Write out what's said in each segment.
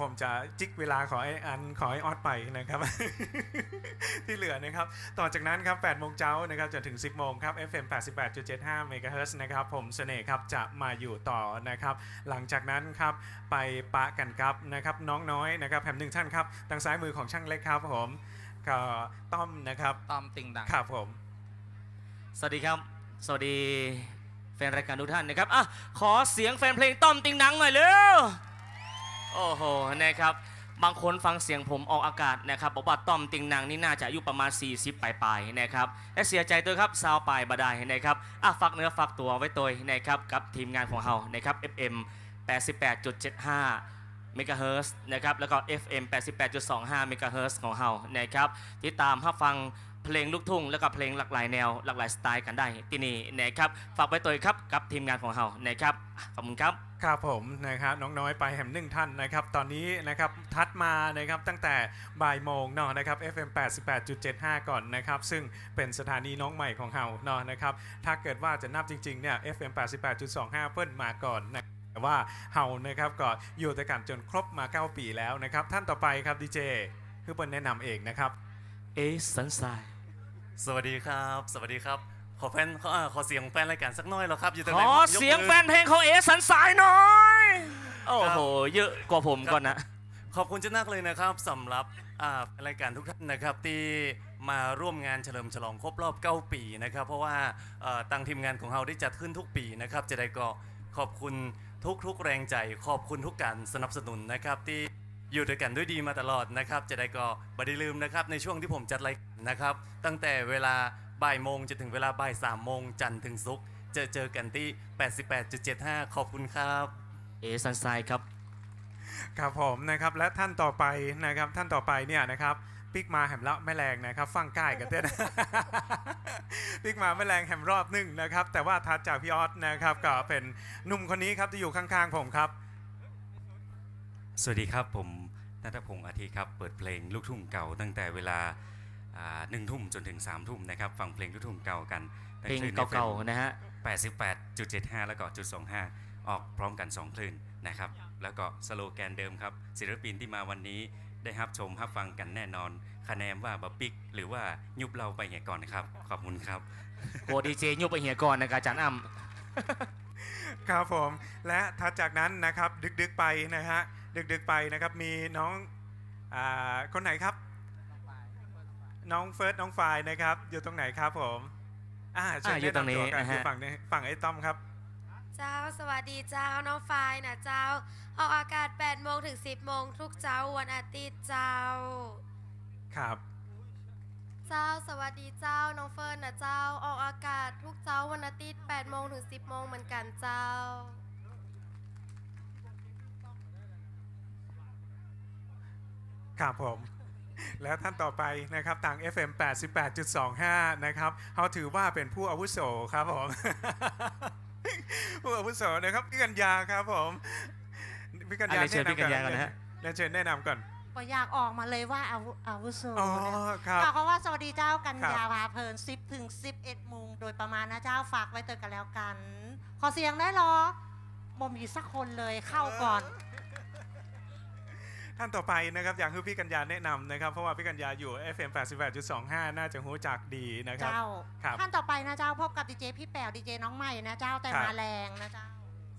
ผมจะจิกเวลาขอไอ้อันขอไอ้ออดไปนะครับ ที่เหลือนะครับ ต่อจากนั้นครับ8โมงเช้านะครับจนถึง 10โมงครับ FM 88.75เมกะเฮิรตซ์นะครับ ผมเสน่ห์ครับจะมาอยู่ต่อนะครับ หลังจากนั้นครับไปปะกันครับนะครับ น้องน้อยนะครับแถมหนึ่งท่านครับทางซ้ายมือของช่างเล็กครับผมก็ต้อมนะครับตอมติงดังครับผม สวัสดีครับ สวัสดีแฟนรายการทุกท่านนะครับอะขอเสียงแฟนเพลงต้อมติงหนังหน่อยเร็ว โอ้โหนะครับ บางคนฟังเสียงผมออกอากาศนะครับบอกว่าต้อมติงนังนี่น่าจะอายุประมาณ 40ปลายๆนะครับและเสียใจตัวครับซาวปลายบาดายนะครับอะฝากเนื้อฝากตัวไว้ตัวนะครับกับทีมงานของเรานะครับ FM 88.75เมกะเฮิร์นะครับแล้วก็ FM 88.25 เมกะเฮิร์ของเรานะครับติดตามรับฟัง เพลงลูกทุ่งแล้วก็เพลงหลากหลายแนวหลากหลายสไตล์กันได้ที่นี่นะครับฝากไว้ตัวครับกับทีมงานของเรานะครับขอบคุณครับครับผมนะครับน้องน้อยไปแหมหนึ่งท่านนะครับ ตอนนี้นะครับทัดมานะครับตั้งแต่บ่ายโมงเนาะนะครับ FM 88.75 ก่อนนะครับ ซึ่งเป็นสถานีน้องใหม่ของเราเนาะนะครับ ถ้าเกิดว่าจะนับจริงๆเนี่ย FM 88.25 เพิ่นมาก่อนนะแต่ว่าเฮานะครับก็อยู่ด้วยกันจนครบมา 9 ปีแล้วนะครับ ท่านต่อไปครับดีเจคือเปิ้ลแนะนำเองนะครับ เอสันสาย สวัสดีครับ สวัสดีครับ ขอแฟนขออ่าขอเสียงแฟนรายการสักหน้อยเหรอครับอยู่ตรงขไหนอครับเสียงกมือแฟนเพลงของเอสันสายหน่อย โอ้โห เยอะกว่าผมก่อนนะ ขอบคุณเจ้านักเลยนะครับสำหรับอ่ารายการทุกท่านนะครับที่มาร่วมงานเฉลิมฉลองครบรอบ 9 ปีนะครับ เพราะว่าเอ่อทางทีมงานของเราได้จัดขึ้นทุกปีนะครับจะได้ก็ขอบคุณทุกๆแรงใจ ขอบคุณทุกการสนับสนุนนะครับที่ อยู่ด้วยกันด้วยดีมาตลอดนะครับจะได้ก็บัได้ลืมนะครับในช่วงที่ผมจัดรายการนะครับ ตั้งแต่เวลาบ่ายโมงจนถึงเวลาบ่ายสามโมงจันทร์ถึงศุกร์เจอเจอกันที่ 88.75 ขอบคุณครับ เอสันสายครับ ครับผมนะครับและท่านต่อไปนะครับท่านต่อไปเนี่ยนะครับปิกมาแหมละแม่แรงนะครับ ฟังใกล้กันเต้น ปิกมาแม่แรงแหมรอบหนึ่งนะครับ แต่ว่าทัดจากพี่ออสนะครับก็เป็นหนุ่มคนนี้ครับที่อยู่ข้างๆผมครับ สวัสดีครับ ผมนัทพงศ์อาทิตย์ครับ เปิดเพลงลูกทุ่งเก่าตั้งแต่เวลาอ่าหนึ่งทุ่มจนถึง3ามทุ่มนะครับ ฟังเพลงลูกทุ่งเก่ากันเพลงเก่าๆนะฮะ88.75 แล้วก็จุด25 ออกพร้อมกัน 2 คลื่นนะครับ แล้วก็สโลแกนเดิมครับ ศิลปินที่มาวันนี้ได้รับชมรับฟังกันแน่นอน คะแนนว่าบับปิก หรือว่ายุบเราไปไงก่อนครับ ขอบคุณครับโกดีเจยุบไปเหียก่อนนะครับอาจารย์อ้ำ ครับผมและถัดจากนั้นนะครับดึกๆไปนะฮะดึกๆไปนะครับมีน้องอาคนไหนครับ น้องเฟิร์สน้องฟายนะครับ อยู่ตรงไหนครับผมอ่าเชิญอ่าอยู่ตรงนี้แะำตัวกันะฮะอยู่ฝั่งนี้ฝั่งไอ้ต้อมครับ เจ้าสวัสดีเจ้าน้องฟายนะเจ้าออกอากาศ8โมงถึง 10โมงทุกเจ้าวันอาทิตย์เจ้า ครับ เจ้าสวัสดีเจ้าน้องเฟิร์นนะเจ้าออกอากาศทุกเจ้าวันอาทิตย์8โมงถึง 10โมงเหมือนกันเจ้า ครับผม แล้วท่านต่อไปนะครับทาง FM 88.25 นะครับเขาถือว่าเป็นผู้อาวุโสครับผม ผู้อาวุโสนะครับพี่กัญญาครับผมพี่กัญญาอะเรียนเชิญพี่กัญญาก่อนนะฮะเรียนเชิญแนะนำก่อน ก็อยากออกมาเลยว่าอาวุอาวุโสอ๋อนะครับฝากเขาว่าสวัสดีเจ้ากันครับยาพาเพลิน10ถึง11โมงโดยประมาณนะเจ้าฝากไว้เตือนกันแล้วกัน ขอเสียงได้หรอบ่มีสักคนเลยเข้าก่อน ท่านต่อไปนะครับอยากให้พี่กัญญาแนะนำนะครับ เพราะว่าพี่กัญญาอยู่ FM 88.25 น่าจะหูจักดีนะครับเจ้าครับท่านต่อไปนะเจ้าพบกับดีเจพี่แป๋วดีเจน้องใหม่นะเจ้าแต่ครับมาแรงนะเจ้า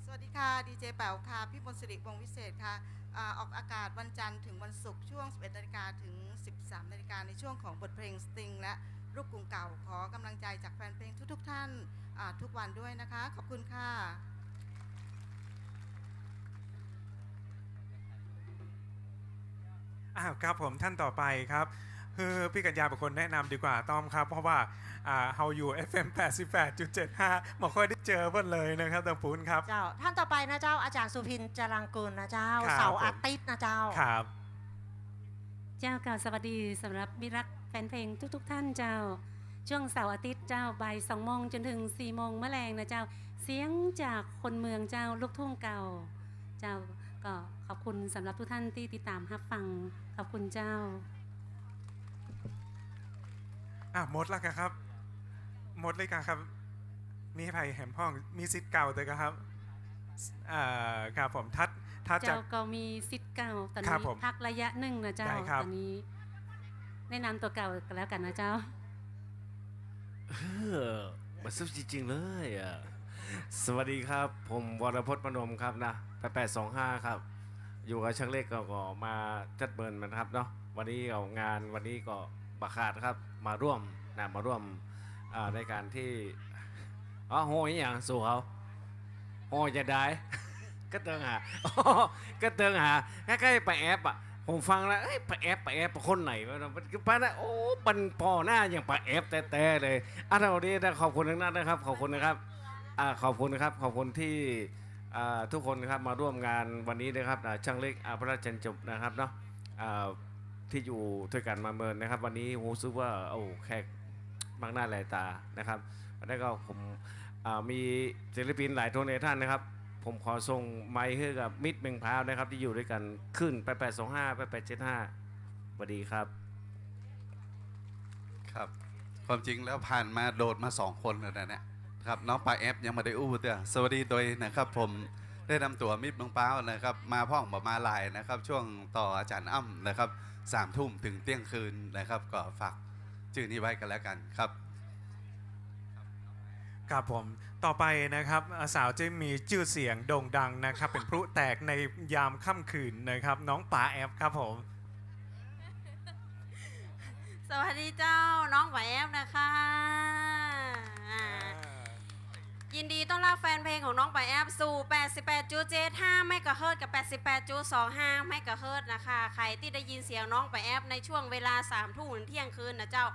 สวัสดีค่ะดีเจแป๋วค่ะพี่มนต์สิริวงศ์วิเศษค่ะ ออกอากาศวันจันทร์ถึงวันศุกร์ช่วง 11นาฬิกาถึง 13นาฬิกาในช่วงของบทเพลงสตริงและลูกกรุงเก่าขอกำลังใจจากแฟนเพลงทุก ๆ ท่านทุกวันด้วยนะคะ ขอบคุณค่ะ อ้าวครับผมท่านต่อไปครับ คือพี่กัญญาเป็นคนแนะนำดีกว่าต้อมครับ เพราะว่าอ่าเฮาอยู่ FM 88.75ไม่ค่อยได้เจอเพิ่นเลยนะครับตังปูนครับ เจ้าท่านต่อไปนะเจ้าอาจารย์สุพินจรังกุลนะเจ้าครับเสาร์อาทิตย์นะเจ้าครับ เจ้าก่าสวัสดีสำหรับมิตรรักแฟนเพลงทุก ๆ ท่านเจ้า ช่วงเสาร์อาทิตย์เจ้าบ่ายสองโมงจนถึง4ี่โมงแมลงนะเจ้า เสียงจากคนเมืองเจ้าลูกทุ่งเก่า เจ้าก็ขอบคุณสำหรับทุกท่านที่ติดตามรับฟังขอบคุณเจ้า อะหมดแล้วครับ หมดเลยครับ มีไผ่แหมห้องมีสิทธิ์เก่าแต่ครับอ่าครับผมทัดทัดจาเจ้ากก็มีสิทธิ์เก้าตอนครับนี้ผมพักระยะหนึ่งนะเจ้าได้ครับตอนนี้แนะนำตัวเก่ากันแล้วกันนะเจ้าเออมาซุปจริงๆเลยอะสวัสดีครับ ผมวรพจน์มนมครับนะแปดแปดสองห้าครับ อยู่กับช่างเล็กก็ก็มาจัดเบิร์นมันครับเนาะวันนี้เอางานวันนี้ก็บาขาดครับ มาร่วมนะมาร่วมในการที่อ๋อโหยอย่างสู่เขาโหยจะได้ก็เติงหาก็เติงหาใกล้ๆไปแอปอะผมฟังแล้วเอ้ยปะแอปปะแอปคนไหนวะเนะมันคือปะนะโอ้บันพอหน้าอย่างปะแอปแต่ๆเลยอะเราดีนะขอบคุณทั้งนั้นนะครับ ขอบคุณนะครับอ่าขอบคุณนะครับ ขอบคุณที่ทุกคนนะครับมาร่วมงานวันนี้นะครับช่างเล็กอาพระจันจบนะครับเนาะอ่า ที่อยู่ด้วยกันมาเมินนะครับ วันนี้รู้สึกว่าโอ้แขกมากหน้าหลายตานะครับแล้วก็ผมมีศิลปินหลายท่านในท่านนะครับ ผมขอส่งไมค์ให้กับมิตรเมงพร้าวนะครับ ที่อยู่ด้วยกันขึ้น 8825 8875สวัสดีครับ ครับ ความจริงแล้วผ่านมาโดดมาสองคนแล้วนะเนี่ยครับน้องปลาแอฟยังไม่ได้อู้เตือสวัสดีโดยนะครับ ผมได้นำตัวมิตรบางเป้านะครับ มาพ่องบมาลายนะครับ ช่วงต่ออาจารย์อ้ำนะครับ สามทุ่มถึงเที่ยงคืนนะครับ ก็ฝากชื่อนี้ไว้กันแล้วกันครับครับผมต่อไปนะครับอ่าสาวที่มีชื่อเสียงโด่งดังนะครับ เป็นพลุแตกในยามค่ำคืนนะครับ น้องป๋าแอฟครับผม สวัสดีเจ้าน้องไหวแอฟนะคะอ่า ยินดีต้อนรับแฟนเพลงของน้องไหวแอฟสู่ 88.75เมกะเฮิรตกับ 88.25เมกะเฮิรตนะคะ ใครที่ได้ยินเสียงน้องไหวแอฟในช่วงเวลา3ทุ่มถึงเที่ยงคืนนะเจ้า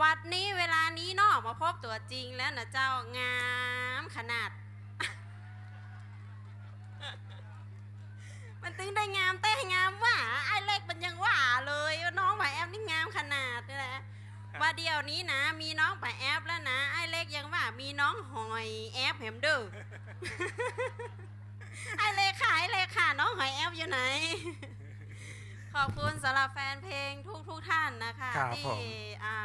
วัดนี้เวลานี้นาะมาพบตัวจริงแล้วนะเจ้างามขนาด มันตึงได้งามแต่งามว่าไอ้เล็กมันยังว่าเลยน้องไหวแอฟนี่งามขนาดนี่แหละ ว่าเดียวนี้นะ มีน้องไปแอปแล้วนะไอ้เล็กยังว่ามีน้องหอยแอปเห็มเด้อไอ้เล็กค่ะไอ้เล็กค่ะน้องหอยแอปอยู่ไหน ขอบคุณสำหรับแฟนเพลงทุกทุกๆท่านนะคะ ครับที่ผม อ่า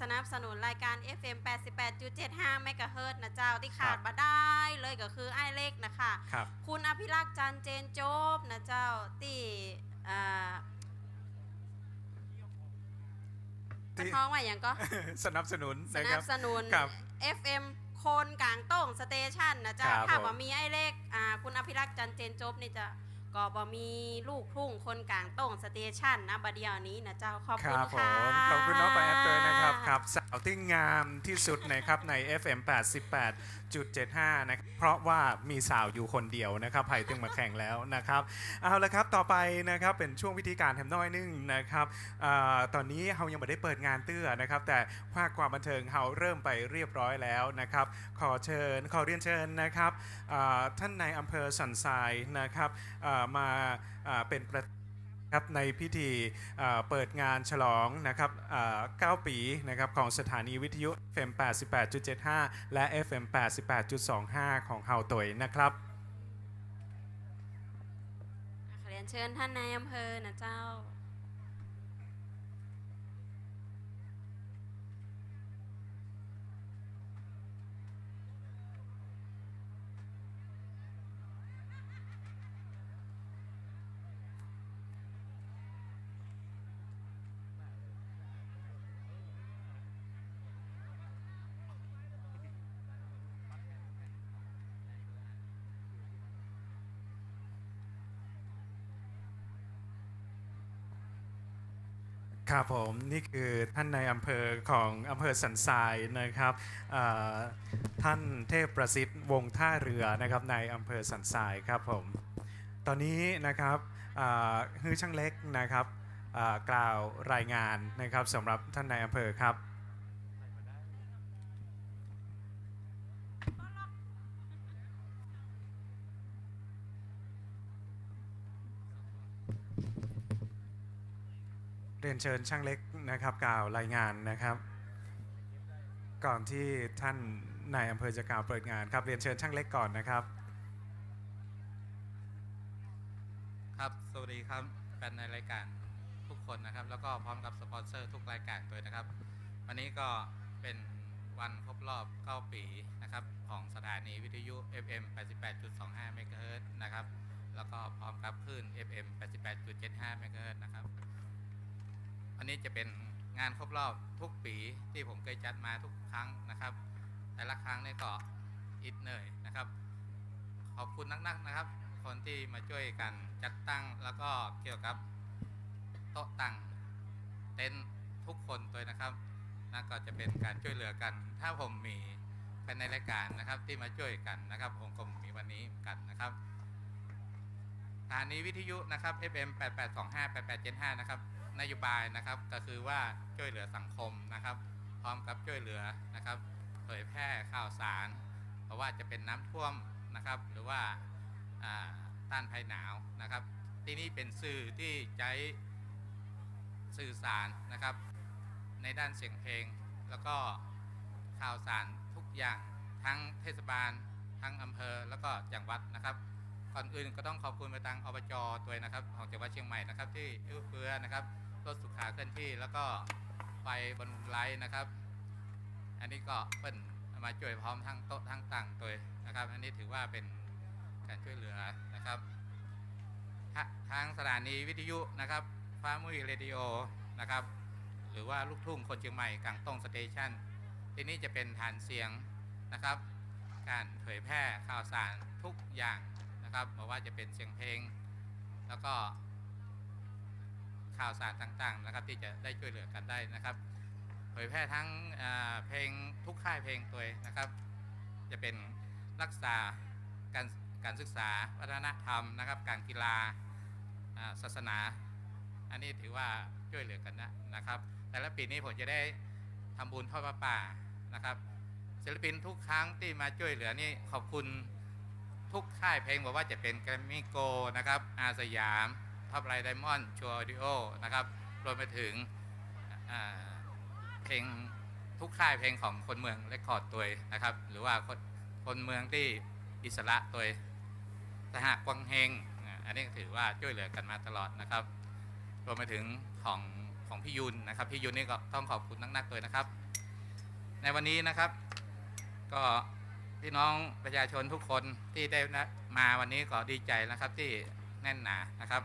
สนับสนุนรายการ FM 88.75เมกะเฮิรตซ์นะเจ้าที่ขาดมาได้เลยก็คือไอ้เล็กนะคะ ครับ คุณอภิรักษ์จันทร์เจนโจบนะเจ้าที่อ่า มันที่ท้องว่าอย่างก็สนับสนุนสนะคนัรับบสนุนครับ FM โคนกลางโต้งสเตชันนะเจ้าครับถ้าผมบ่มีไอ้เลขอ่าคุณอภิรักษ์จันเจนจบนี่จะ ก็บ่มีลูกทุ่งคนกลางโต้งสเตชันนะบัดเดียวนี้นะเจ้าขอบคคุณรับผค่ะ มขอบคุณน้องป๋าแอฟด้วยนะครับครับสาวที่งามที่สุดนะครับใน FM 88.75 นะครับเพราะว่ามีสาวอยู่คนเดียวนะครับไผ่ตึงมาแข่งแล้วนะครับเอาละครับต่อไปนะครับเป็นช่วงวิธีการแถมน้อยหนึงนะครับอาตอนนี้เรายังไม่ได้เปิดงานเตื้อนะครับ แต่ภาคความบันเทิงเราเริ่มไปเรียบร้อยแล้วนะครับ ขอเชิญขอเรียนเชิญนะครับอ่าท่านในายอำเภอสันทรายนะครับอ่ามาอ่าเป็นประครับในพิธีเปิดงานฉลองนะครับอ่า9ปีนะครับของสถานีวิทยุ FM 88.75 และ FM 88.25 ของเฮาตวยนะครับขอเรียนเชิญท่านนายอำเภอนะเจ้า ครับผมนี่คือท่านในอำเภอของอำเภอสันทรายนะครับท่านเทพประสิทธิ์วงท่าเรือนะครับในอำเภอสันทรายครับผมตอนนี้นะครับฮือช่างเล็กนะครับกล่าวรายงานนะครับสำหรับท่านในอำเภอครับ เชิญช่างเล็กนะครับ กล่าวรายงานนะครับ ก่อนที่ท่านนายอำเภอจะกล่าวเปิดงานครับเรียนเชิญช่างเล็กก่อนนะครับ ครับสวัสดีครับแฟนในรายการทุกคนนะครับ แล้วก็พร้อมกับสปอนเซอร์ทุกรายการด้วยนะครับ วันนี้ก็เป็นวันครบรอบ9ปีนะครับ ของสถานีวิทยุ FM 88.25เมกะเฮิรตซ์นะครับ แล้วก็พร้อมกับคลื่น FM 88.75เมกะเฮิรตซ์นะครับ อันนี้จะเป็นงานครบรอบทุกปีที่ผมเคยจัดมาทุกครั้งนะครับ แต่ละครั้งเนี่ยก็อิดเหนื่อยนะครับ ขอบคุณนักๆนะครับ คนที่มาช่วยกันจัดตั้งแล้วก็เกี่ยวกับโต๊ะตั้งเต็นทุกคนตัวนะครับนั่นก็จะเป็นการช่วยเหลือกัน ถ้าผมมีแฟนในรายการนะครับที่มาช่วยกันนะครับผมก็มีวันนี้กันนะครับสถานีวิทยุนะครับ FM 8825 8875 นะครับ นโยบายนะครับ ก็คือว่าช่วยเหลือสังคมนะครับ พร้อมกับช่วยเหลือนะครับ เผยแพร่ข่าวสาร เพราะว่าจะเป็นน้ำท่วมนะครับ หรือว่าอ่าต้านภัยหนาวนะครับ ที่นี่เป็นสื่อที่ใช้สื่อสารนะครับ ในด้านเสียงเพลง แล้วก็ข่าวสารทุกอย่างทั้งเทศบาล ทั้งอำเภอแล้วก็จังหวัดนะครับก่อนอื่นก็ต้องขอบคุณไปทางอบจตัวนะครับ ของจังหวัดเชียงใหม่นะครับ ที่เอื้อเฟื้อนะครับ รถสุขาเคลื่อนที่ แล้วก็ไฟบนไลท์นะครับ อันนี้ก็เปิ้นเอามาช่วยพร้อมทั้งโต๊ะทั้งต่างตัวนะครับ อันนี้ถือว่าเป็นการช่วยเหลือนะครับ ทางสถานีวิทยุนะครับฟ้ามุ้ยเรดิโอนะครับ หรือว่าลูกทุ่งคนเชียงใหม่กลางตงสเตชันที่นี่จะเป็นฐานเสียงนะครับ การเผยแพร่ข่าวสารทุกอย่างนะครับไม่ว่าจะเป็นเสียงเพลง แล้วก็ ข่าวสารต่างๆนะครับที่จะได้ช่วยเหลือกันได้นะครับ เผยแพร่ทั้งเพลงทุกค่ายเพลงตัวนะครับ จะเป็นรักษาการการศึกษาวัฒนธรรมนะครับ การกีฬาศาสนา อันนี้ถือว่าช่วยเหลือกันนะนะครับ แต่ละปีนี้ผมจะได้ทำบุญทอดพระป่านะครับศิลปินทุกครั้งที่มาช่วยเหลือนี่ขอบคุณทุกค่ายเพลงบอกว่าจะเป็นแกรมมี่โกนะครับอาสยาม ท็อปไลท์ไดมอนด์ชัวร์ดิโอนะครับรวมไปถึงเพลงทุกค่ายเพลงของคนเมืองเรคคอร์ดตัวนะครับ หรือว่าคนคนเมืองที่อิสระตัวสหกวังเฮงอันนี้ถือว่าช่วยเหลือกันมาตลอดนะครับ รวมไปถึงของของพี่ยุนนะครับพี่ยุนนี่ก็ต้องขอบคุณนักๆเลยนะครับ ในวันนี้นะครับ ก็พี่น้องประชาชนทุกคนที่ได้มาวันนี้ก็ดีใจนะครับที่แน่นหนานะครับ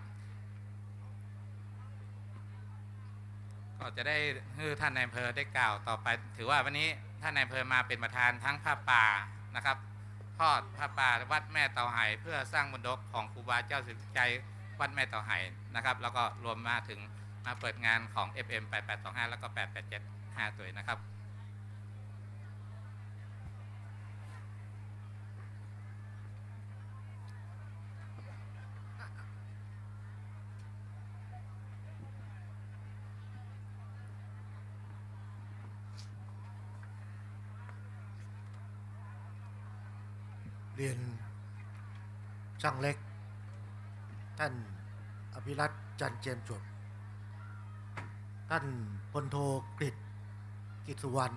ก็จะได้คือท่านนายอำเภอได้กล่าวต่อไป ถือว่าวันนี้ท่านนายอำเภอมาเป็นประธานทั้งผ้าป่านะครับทอดผ้าป่าวัดแม่เตาไหเพื่อสร้างบนดกของครูบาเจ้าสิริใจวัดแม่เตาไหนะครับ แล้วก็รวมมาถึงมาเปิดงานของ FM 8825 แล้วก็ 8875ตัวนะครับ เรียนช่างเล็ก ท่านอภิรัตน์จันเจมส์จบท่านพลโทกฤษกิจสุวรรณ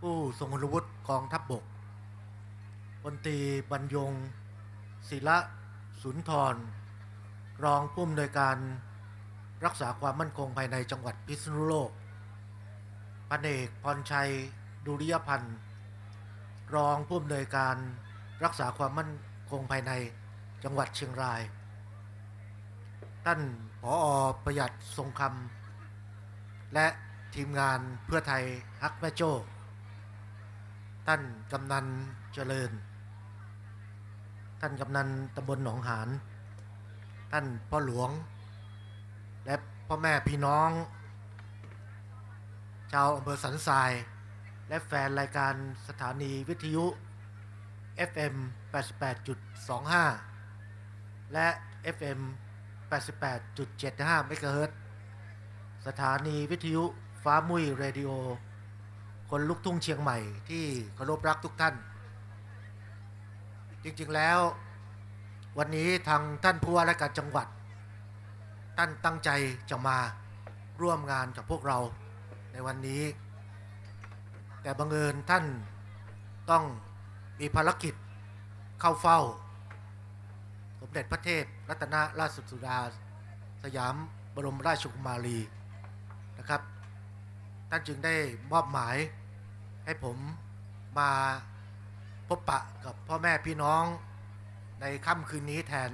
ผู้ทรงคุณวุฒิกองทัพบบกพลตรีบรรยง ศิระสุนทร รองผู้อำนวยการรักษาความมั่นคงภายในจังหวัดพิษณุโลกพันเอกพรชัย ดุริยพันธ์ รองผู้อำนวยการรักษาความมั่นคงภายในจังหวัดเชียงราย ท่านผออประหยัดทรงคำและทีมงานเพื่อไทยฮักแม่โจ้ ท่านกำนันเจริญ ท่านกำนันตำบลหนองหาน ท่านพ่อหลวง และพ่อแม่พี่น้อง ชาวอำเภอสันทราย และแฟนรายการสถานีวิทยุ FM 88.25 และ FM 88.75เมกะเฮิรตสถานีวิทยุฟ้ามุ้ยเรดิโอ คนลุกทุ่งเชียงใหม่ที่เคารพรักทุกท่าน จริงๆแล้ว วันนี้ทางท่านผู้ว่าราชการจังหวัด ท่านตั้งใจจะมาร่วมงานกับพวกเราในวันนี้ แต่บังเอิญท่านต้องมีภารกิจเข้าเฝ้า สมเด็จพระเทพรัตนราชสุดา สยามบรมราชกุมารีนะครับ ท่านจึงได้มอบหมายให้ผมมาพบปะกับพ่อแม่พี่น้องในค่ำคืนนี้แทน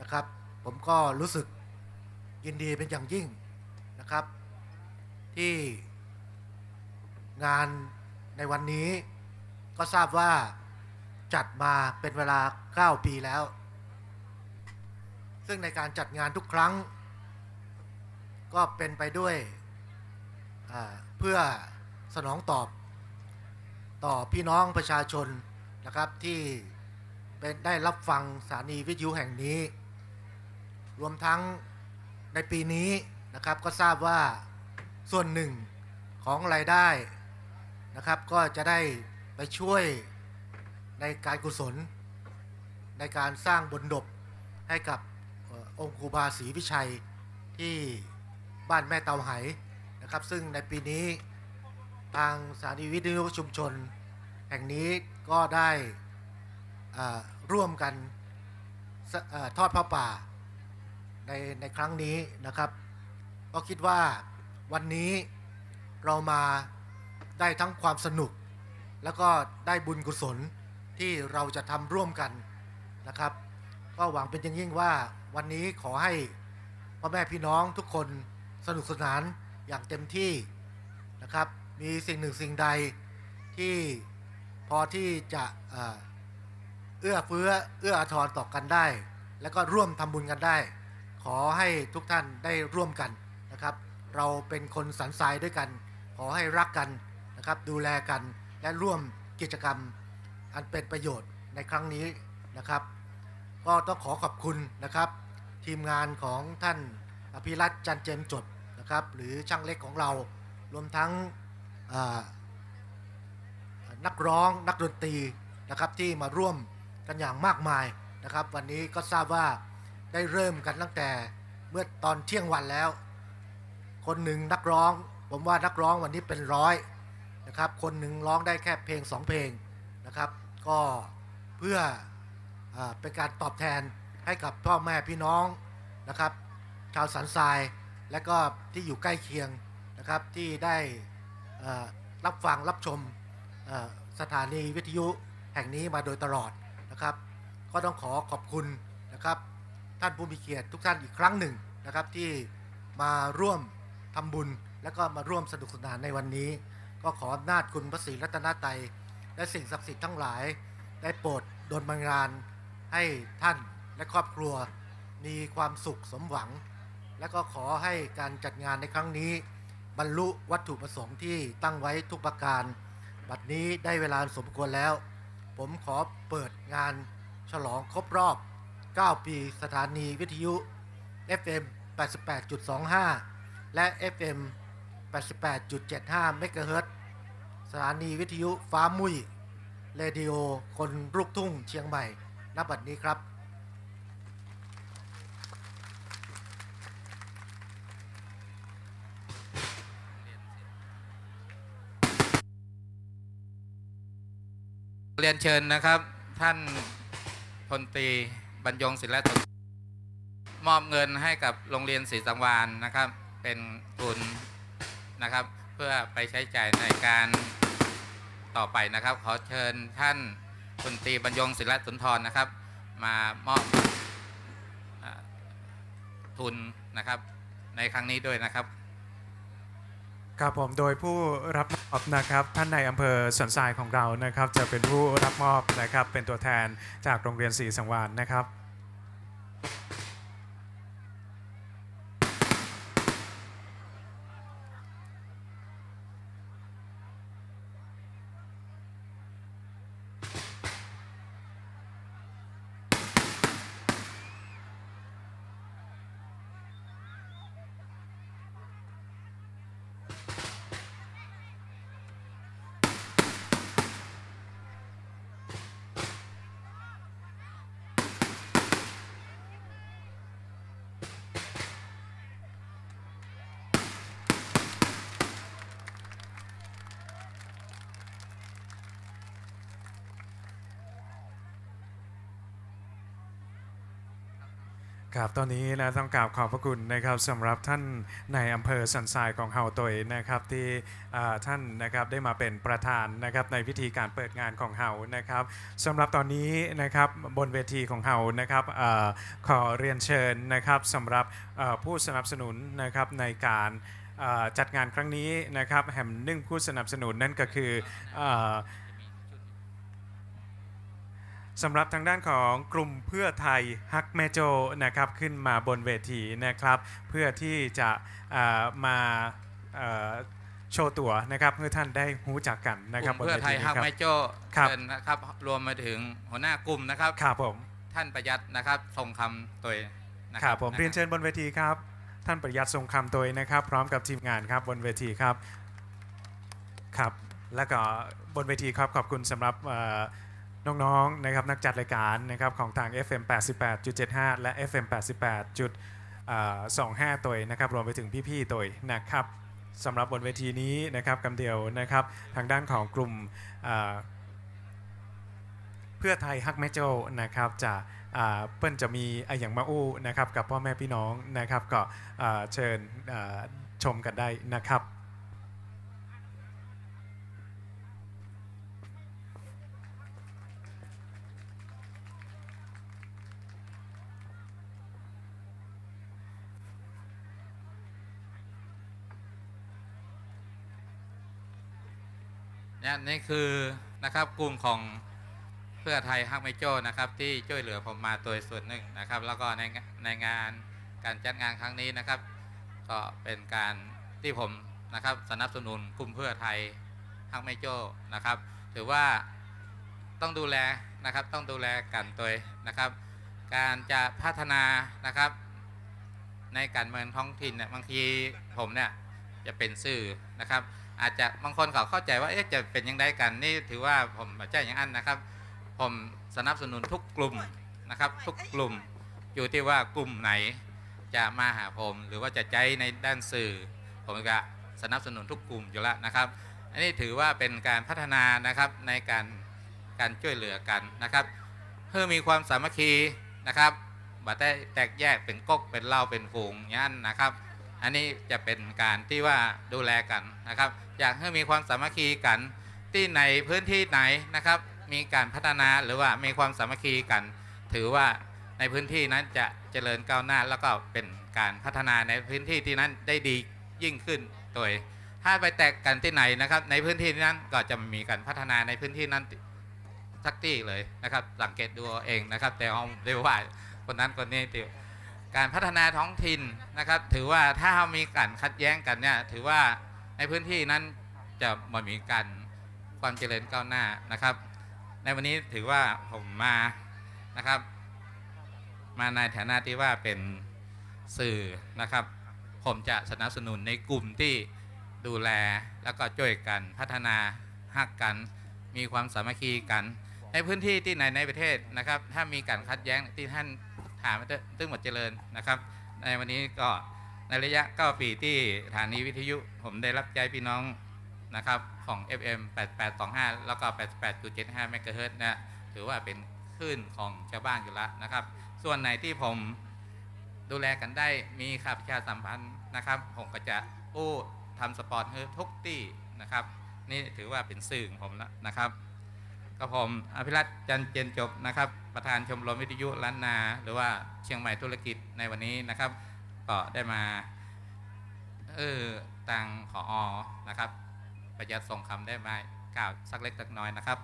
นะครับ ผมก็รู้สึกยินดีเป็นอย่างยิ่งนะครับ ที่งาน ในวันนี้ก็ทราบว่าจัดมาเป็นเวลา 9 ปีแล้ว ซึ่งในการจัดงานทุกครั้ง ก็เป็นไปด้วยเพื่อสนองตอบต่อพี่น้องประชาชนนะครับที่เป็นได้รับฟังสถานีวิทยุแห่งนี้ รวมทั้งในปีนี้นะครับก็ทราบว่าส่วนหนึ่งของรายได้ นะครับ ก็จะได้ไปช่วยในการกุศล ในการสร้างบนดบให้กับอองค์ครูบาศรีวิชัยที่บ้านแม่เตาไหนะครับ ซึ่งในปีนี้ทางสถานีวิทยุชุมชน แห่งนี้ก็ได้ร่วมกันอทอดพระป่าในในครั้งนี้นะครับ ก็คิดว่าวันนี้เรามา ได้ทั้งความสนุก แล้วก็ได้บุญกุศลที่เราจะทำร่วมกันนะครับ ก็หวังเป็นอย่างยิ่งว่าวันนี้ขอให้พ่อแม่พี่น้องทุกคนสนุกสนานอย่างเต็มที่นะครับ มีสิ่งหนึ่งสิ่งใดที่พอที่จะเอ่อเอื้อเฟื้อเอื้ออาทรต่อกันได้ แล้วก็ร่วมทำบุญกันได้ ขอให้ทุกท่านได้ร่วมกันนะครับ เราเป็นคนสันทรายด้วยกัน ขอให้รักกัน นะครับดูแลกันและร่วมกิจกรรมอันเป็นประโยชน์ในครั้งนี้นะครับ ก็ต้องขอขอบคุณนะครับ ทีมงานของท่านอภิรัตจันเจมจดนะครับหรือช่างเล็กของเรารวมทั้งนักร้องนักดนตรีนะครับที่มาร่วมกันอย่างมากมายนะครับ วันนี้ก็ทราบว่าได้เริ่มกันตั้งแต่เมื่อตอนเที่ยงวันแล้ว คนหนึ่งนักร้อง ผมว่านักร้องวันนี้เป็นร้อย นะครับ คนหนึ่งร้องได้แค่เพลงสองเพลงนะครับ ก็เพื่ออเป็นการตอบแทนให้กับพ่อแม่พี่น้องนะครับ ชาวสันทรายและก็ที่อยู่ใกล้เคียงนะครับที่ได้รับฟังรับชมสถานีวิทยุแห่งนี้มาโดยตลอดนะครับ ก็ต้องขอขอบคุณนะครับ ท่านผู้มีเกียรติทุกท่านอีกครั้งหนึ่งนะครับที่มาร่วมทำบุญและก็มาร่วมสนุกสนานในวันนี้ ก็ขออำนาจคุณพระศรีรัตนตรัยและสิ่งศักดิ์สิทธิ์ทั้งหลาย ได้โปรดดลบันดาลให้ท่านและครอบครัวมีความสุขสมหวัง และก็ขอให้การจัดงานในครั้งนี้ บรรลุวัตถุประสงค์ที่ตั้งไว้ทุกประการ บัดนี้ได้เวลาสมควรแล้ว ผมขอเปิดงานฉลองครบรอบ 9 ปีสถานีวิทยุ FM 88.25 และ FM 88.75 เมกะเฮิรต์สถานีวิทยุฟ้ามุ้ยเรดิโอคนลูกทุ่งเชียงใหม่ณบัดนี้ครับ เรียนเชิญนะครับ ท่านพลตรีบรรยงศิลป์มอบเงินให้กับโรงเรียนศรีสังวานนะครับ เป็นทุน นะครับ เพื่อไปใช้จ่ายในการต่อไปนะครับ ขอเชิญท่านพลตรีบรรยงศิลสุนทรนะครับ มามอบทุนนะครับ ในครั้งนี้ด้วยนะครับครับผมโดยผู้รับมอบนะครับท่านในอำเภอสันทรายของเรานะครับ จะเป็นผู้รับมอบนะครับเป็นตัวแทนจากโรงเรียนศรีสังวานนะครับ ครับตอนนี้นะต้องกราบขอบพระคุณนะครับสำหรับท่านในอำเภอสันทรายของเฮาตวยนะครับที่ท่านนะครับได้มาเป็นประธานนะครับในพิธีการเปิดงานของเฮานะครับสำหรับตอนนี้นะครับบนเวทีของเฮานะครับอขอเรียนเชิญนะครับสำหรับผู้สนับสนุนนะครับในการจัดงานครั้งนี้นะครับแห่งหนึ่งผู้สนับสนุนนั่นก็คืออ สำหรับทางด้านของกลุ่มเพื่อไทยฮักแมโจนะครับขึ้นมาบนเวทีนะครับ เพื่อที่จะอ่ามาเอ่อโชว์ตัวนะครับเพื่อท่านได้รู้จักกันนะกครับลุ่มเพื่อไทยบนวทีฮักนี้ไมครับโจ้ครับเชิญนะครับรวมมาถึงหัวหน้ากลุ่มนะครับครับผมท่านประหยัดนะครับทรงคำตัวนะคครัรับบผมนะเรียนเชิญบนเวทีครับ ท่านประหยัดทรงคำโดยนะครับ พร้อมกับทีมงานครับบนเวทีครับครับ แล้วก็บนเวทีครับขอบคุณสำหรับเอ่อ น้องๆนะครับนักจัดรายการนะครับของทาง FM 88.75 และ FM 88.25 ตัวนะครับรวมไปถึงพี่ๆตัวนะครับสำหรับบนเวทีนี้นะครับกำเดียวนะครับทางด้านของกลุ่มเพื่อไทยฮักแม่โจนะครับจะเปิ้นจะมีไอย่างมาอู้นะครับกับพ่อแม่พี่น้องนะครับก็เชิญชมกันได้นะครับ นี่นี่คือนะครับกลุ่มของเพื่อไทยฮักไมโจ้นะครับ ที่ช่วยเหลือผมมาโดยส่วนหนึ่งนะครับ แล้วก็ในในงานการจัดงานครั้งนี้นะครับ ก็เป็นการที่ผมนะครับสนับสนุนกลุ่มเพื่อไทยฮักไมโจ้นะครับ ถือว่าต้องดูแลนะครับต้องดูแลกันตัวนะครับ การจะพัฒนานะครับ ในการเมืองท้องถิ่นเนี่ยบางทีผมเนี่ยจะเป็นสื่อนะครับ อาจจะบางคนเขาเข้าใจว่าเอ๊ะจะเป็นยังไงกันนี่ถือว่าผมไม่ใช่อย่างนั้นนะครับ ผมสนับสนุนทุกกลุ่มนะครับ ทุกกลุ่มอยู่ที่ว่ากลุ่มไหนจะมาหาผม หรือว่าจะใจในด้านสื่อ ผมก็สนับสนุนทุกกลุ่มอยู่แล้วนะครับ อันนี้ถือว่าเป็นการพัฒนานะครับในการการช่วยเหลือกันนะครับเพื่อมีความสามัคคีนะครับบัได้แตกแยกเป็นก๊กเป็นเล่าเป็นฝูงอย่างนั้นนะครับ อันนี้จะเป็นการที่ว่าดูแลกันนะครับ อยากให้มีความสามัคคีกันที่ในพื้นที่ไหนนะครับ มีการพัฒนาหรือว่ามีความสามัคคีกัน ถือว่าในพื้นที่นั้นจะเจริญก้าวหน้า แล้วก็เป็นการพัฒนาในพื้นที่ที่นั้นได้ดียิ่งขึ้นโดยถ้าไปแตกกันที่ไหนนะครับ ในพื้นที่นั้นก็จะมีการพัฒนาในพื้นที่นั้นสักที่เลยนะครับ สังเกตดูเองนะครับ แต่เอาเรียกว่าคนนั้นคนนี้ติ การพัฒนาท้องถิ่นนะครับ ถือว่าถ้ามีการขัดแย้งกันเนี่ยถือว่าในพื้นที่นั้นจะไม่มีการความเจริญก้าวหน้านะครับ ในวันนี้ถือว่าผมมานะครับ มาในฐานะที่ว่าเป็นสื่อนะครับ ผมจะสนับสนุนในกลุ่มที่ดูแลแล้วก็ช่วยกันพัฒนาหักกันมีความสามัคคีกัน ในพื้นที่ที่ไหนในประเทศนะครับ ถ้ามีการคัดแย้งที่ท่าน ถามตึ้งหมดเจริญนะครับ ในวันนี้ก็ในระยะ 9 ปีที่สถานีวิทยุผมได้รับใจพี่น้องนะครับของ FM 8825 แล้วก็ 88.75 เมกะเฮิรตซ์นะถือว่าเป็นคลื่นของชาวบ้านอยู่แล้วนะครับ ส่วนไหนที่ผมดูแลกันได้มีข่าวประชาสัมพันธ์นะครับ ผมก็จะอู้ทำสปอร์ตให้ทุกที่นะครับ นี่ถือว่าเป็นสื่อของผมแล้วนะครับ กับผมอภิรัตจันเจนจบนะครับ ประธานชมรมวิทยุล้านนา หรือว่าเชียงใหม่ธุรกิจในวันนี้นะครับ ก็ได้มาเออตังผออนะครับ ประหยัดส่งคำได้มากล่าวสักเล็กสักน้อยนะครับ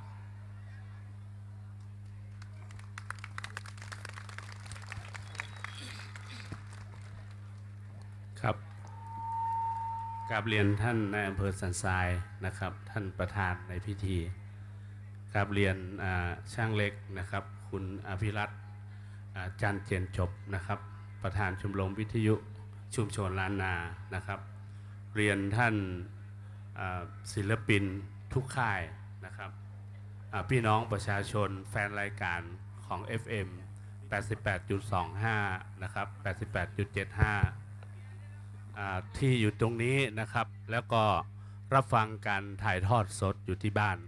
ครับกราบเรียนท่านในายอำเภอสันทรายนะครับ ท่านประธานในพิธี กราบเรียนช่างเล็กนะครับ คุณอภิรัตจันเจนจบนะครับ ประธานชมรมวิทยุชุมชนล้านนานะครับ เรียนท่านศิลปินทุกค่ายนะครับพี่น้องประชาชนแฟนรายการของ FM 88.25 นะครับ 88.75 ที่อยู่ตรงนี้นะครับ แล้วก็รับฟังการถ่ายทอดสดอยู่ที่บ้าน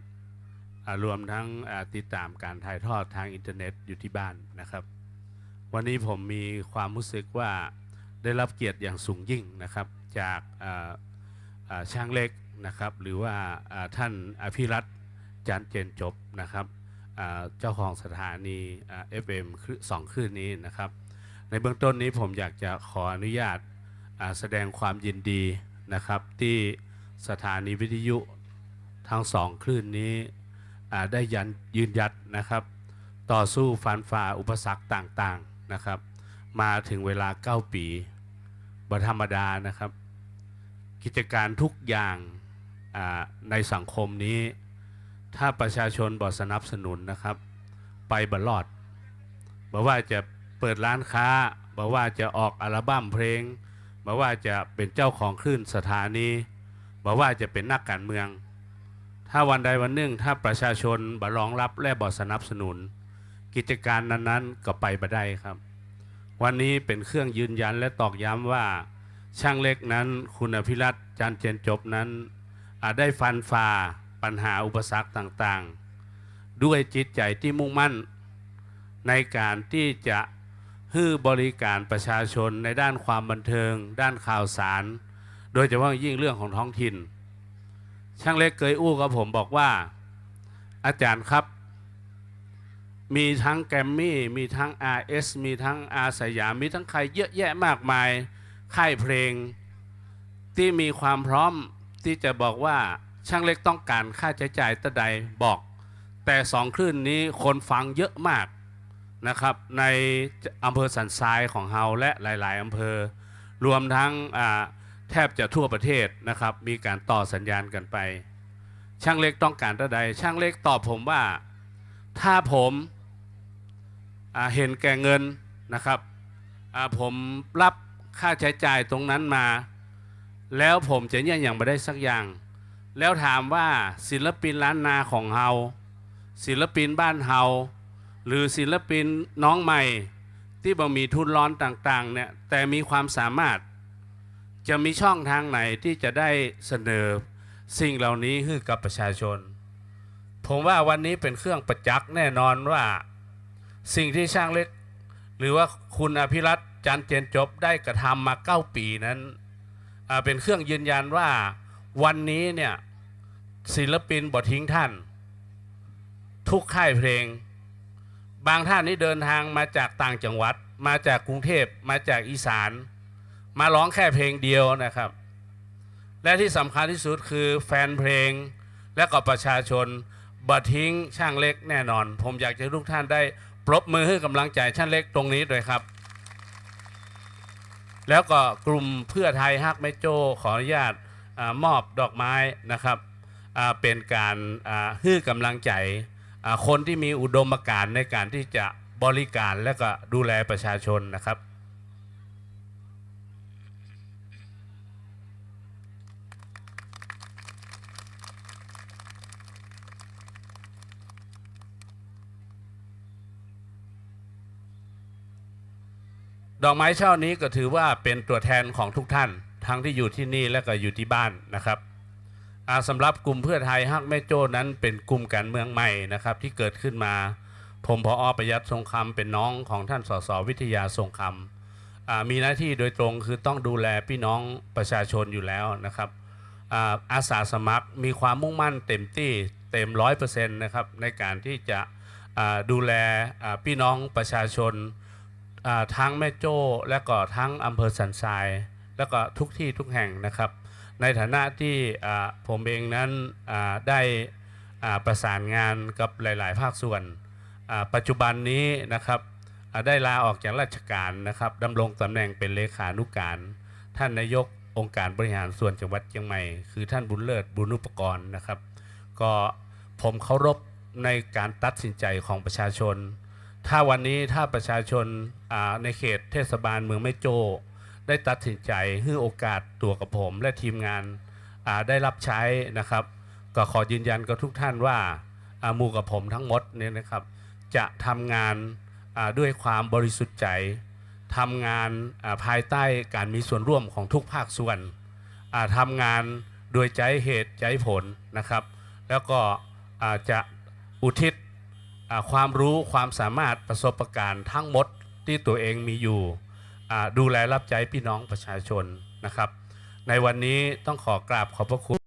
รวมทั้งติดตามการถ่ายทอดทางอินเทอร์เน็ตอยู่ที่บ้านนะครับ วันนี้ผมมีความรู้สึกว่าได้รับเกียรติอย่างสูงยิ่งนะครับ จากช่างเล็กนะครับ หรือว่าท่านอภิรัตจันทร์เจนจบนะครับเจ้าของสถานีอ่า FM คลื่นสองคลื่นนี้นะครับ ในเบื้องต้นนี้ผมอยากจะขออนุญาตาแสดงความยินดีนะครับ ที่สถานีวิทยุทั้งสองคลื่นนี้ ได้ยันยืนยัดนะครับ ต่อสู้ฟันฝ่าอุปสรรคต่างๆนะครับ มาถึงเวลา 9 ปีบธรรมดานะครับ กิจการทุกอย่างในสังคมนี้ ถ้าประชาชนบอสนับสนุนนะครับ ไปบลอดบอกว่าจะเปิดร้านค้าบอกว่าจะออกอัลบั้มเพลงบอกว่าจะเป็นเจ้าของคลื่นสถานีบอกว่าจะเป็นนักการเมือง ถ้าวันใดวันหนึ่งถ้าประชาชนบรองรับและบอสนับสนุน กิจการนั้นๆก็ไปบ่ได้ครับ วันนี้เป็นเครื่องยืนยันและตอกย้ำว่าช่างเล็กนั้นคุณอภิรัตจันทร์เจนจบนั้นอาจได้ฟันฝ่าปัญหาอุปสรรคต่างๆ ด้วยจิตใจที่มุ่งมั่น ในการที่จะฮื้อบริการประชาชนในด้านความบันเทิง ด้านข่าวสาร โดยเฉพาะยิ่งเรื่องของท้องถิ่น ช่างเล็กเคยอู้กับผมบอกว่า อาจารย์ครับ มีทั้งแกรมมี่ มีทั้ง RS มีทั้งอาสยาม มีทั้งใครเยอะแยะมากมาย ค่ายเพลง ที่มีความพร้อมที่จะบอกว่าช่างเล็กต้องการค่าใช้จ่ายตะใดบอก แต่สองคลื่นนี้คนฟังเยอะมากนะครับในอำเภอสันทรายของเฮาและหลาย ๆอำเภอรวมทั้งอ่า แทบจะทั่วประเทศนะครับ มีการต่อสัญญาณกันไป ช่างเล็กต้องการตะใดช่างเล็กตอบผมว่า ถ้าผมาเห็นแก่เงินนะครับผมรับค่าใช้จ่ายตรงนั้นมา แล้วผมจะเนี่ยอย่างไม่ได้สักอย่าง แล้วถามว่าศิลปินล้านนาของเฮาศิลปินบ้านเฮาหรือศิลปินน้องใหม่ที่บ่มีทุนร้อนต่างๆเนี่ยแต่มีความสามารถ จะมีช่องทางไหนที่จะได้เสนอสิ่งเหล่านี้ให้กับประชาชน ผมว่าวันนี้เป็นเครื่องประจักษ์แน่นอนว่าสิ่งที่ช่างเล็ก หรือว่าคุณอภิรัตจันเจนจบได้กระทำมา 9 ปีนั้นเป็นเครื่องยืนยันว่าวันนี้เนี่ยศิลปินบททิ้งท่าน ทุกค่ายเพลง บางท่านนี่เดินทางมาจากต่างจังหวัด มาจากกรุงเทพมาจากอีสาน มาร้องแค่เพลงเดียวนะครับ และที่สำคัญที่สุดคือแฟนเพลงและก็ประชาชนบัทิ้งช่างเล็กแน่นอน ผมอยากจะทุกท่านได้ปรบมือให้กำลังใจช่างเล็กตรงนี้ด้วยครับ แล้วก็กลุ่มเพื่อไทยฮักแม่โจ้ขออนุญาตอมอบดอกไม้นะครับเป็นการอ่าให้กำลังใจคนที่มีอุดมการณ์ในการที่จะบริการและก็ดูแลประชาชนนะครับ ดอกไม้ช่อนี้ก็ถือว่าเป็นตัวแทนของทุกท่าน ทั้งที่อยู่ที่นี่และก็อยู่ที่บ้านนะครับอ่าสำหรับกลุ่มเพื่อไทยฮักแม่โจ้นั้นเป็นกลุ่มการเมืองใหม่นะครับที่เกิดขึ้นมา ผมพออประยัดทรงคำเป็นน้องของท่านสสวิทยาทรงคำอ่ามีหน้าที่โดยตรงคือต้องดูแลพี่น้องประชาชนอยู่แล้วนะครับอาสาสมัครมีความมุ่งมั่นเต็มที่เต็มร้อยเปอร์เซ็นต์นะครับในการที่จะดูแลพี่น้องประชาชน ทั้งแม่โจ้และก็ทั้งอำเภอสันทราย แล้วก็ทุกที่ทุกแห่งนะครับ ในฐานะที่ผมเองนั้นได้ประสานงานกับหลาย ๆ ภาคส่วน ปัจจุบันนี้นะครับได้ลาออกจากราชการนะครับดำรงตำแหน่งเป็นเลขานุการ ท่านนายกองค์การบริหารส่วนจังหวัดเชียงใหม่คือท่านบุญเลิศบุญอุปกรณ์นะครับ ก็ผมเคารพในการตัดสินใจของประชาชน ถ้าวันนี้ถ้าประชาชนในเขตเทศบาลเมืองแม่โจ้ได้ตัดสินใจให้โอกาสตัวกับผมและทีมงานได้รับใช้นะครับ ก็ขอยืนยันกับทุกท่านว่าหมู่กับผมทั้งหมดเนี่ยนะครับ จะทำงานด้วยความบริสุทธิ์ใจทำงานาภายใต้การมีส่วนร่วมของทุกภาคส่วนทำงานโดยใจเหตุใจผลนะครับ แล้วก็จะอุทิศ ความรู้ความสามารถประสบการณ์ทั้งหมดที่ตัวเองมีอยู่ดูแลรับใจพี่น้องประชาชนนะครับ ในวันนี้ต้องขอกราบขอบพระคุณ